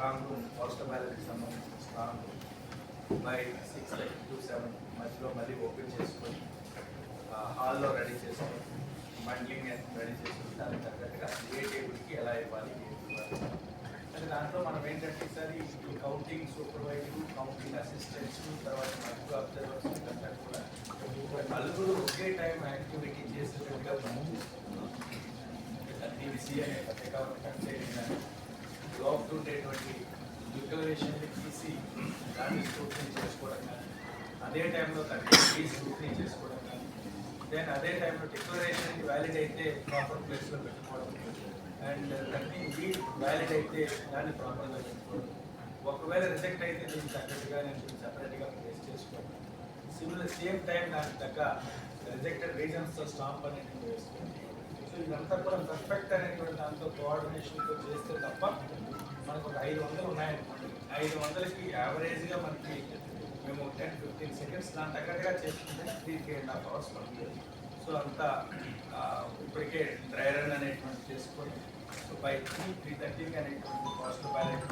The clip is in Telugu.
స్ట్రాంగ్ రూమ్ పోస్టల్ బ్యాలెట్కి సంబంధించిన strong room. By six to seven మధ్యలో మళ్ళీ ఓపెన్ చేసుకొని హాల్లో రెడీ చేసుకొని మండ్లింగ్ రెడీ చేసుకుని దానికి తగ్గట్టుగా ఏ టేబుల్కి ఎలా ఇవ్వాలి అంటే దాంట్లో మనం ఏంటంటే ఈసారి ఈ కౌంటింగ్ సూపర్వైజర్ కౌంటింగ్ అసిస్టెంట్స్ తర్వాత మధ్య అబ్జర్వర్స్ ఇదంతా కూడా నలుగురు ఒకే టైం యాక్టివిటీ చేసేటట్టుగా మనం దీన్ని సీఎం పత్రిక కంటే డిక్లరేషన్ తీసి దాన్ని స్క్రూటనీ చేసుకోవడం కానీ అదే టైంలో దాన్ని స్క్రూటనీ చేసుకోవడం కానీ దెన్ అదే టైంలో డిక్లరేషన్ వ్యాలిడ్ అయితే ప్రాపర్ ప్లేస్లో పెట్టుకోవడం. అండ్ థర్టీ వ్యాలిడ్ అయితే దాన్ని ప్రాపర్గా పెట్టుకోవడం. ఒకవేళ రిజెక్ట్ అయితే దీనికి తగ్గట్టుగా నేను సపరేట్గా ప్లేస్ చేసుకోవడం. సిమిలర్ సేమ్ టైం దానికి తగ్గ రిజెక్టెడ్ రీజన్స్తో స్టాంప్ అనేది వేసుకోండి సో ఇదంతా కూడా పర్ఫెక్ట్ అనేటువంటి దాంతో కోఆర్డినేషన్తో చేస్తే తప్ప మనకు ఒక ఐదు వందలు ఉన్నాయనుకోండి. ఐదు వందలకి యావరేజ్గా మనకి మేము టెన్ ఫిఫ్టీన్ సెకండ్స్ దాని తగ్గట్టుగా చేసుకుంటే three three and half hours పడుతుంది. సో అంతా ఇప్పటికే డ్రై రన్ అనేటువంటి చేసుకొని సో బై త్రీ త్రీ థర్టీకి అనేటువంటి పోస్టల్ బ్యాలెట్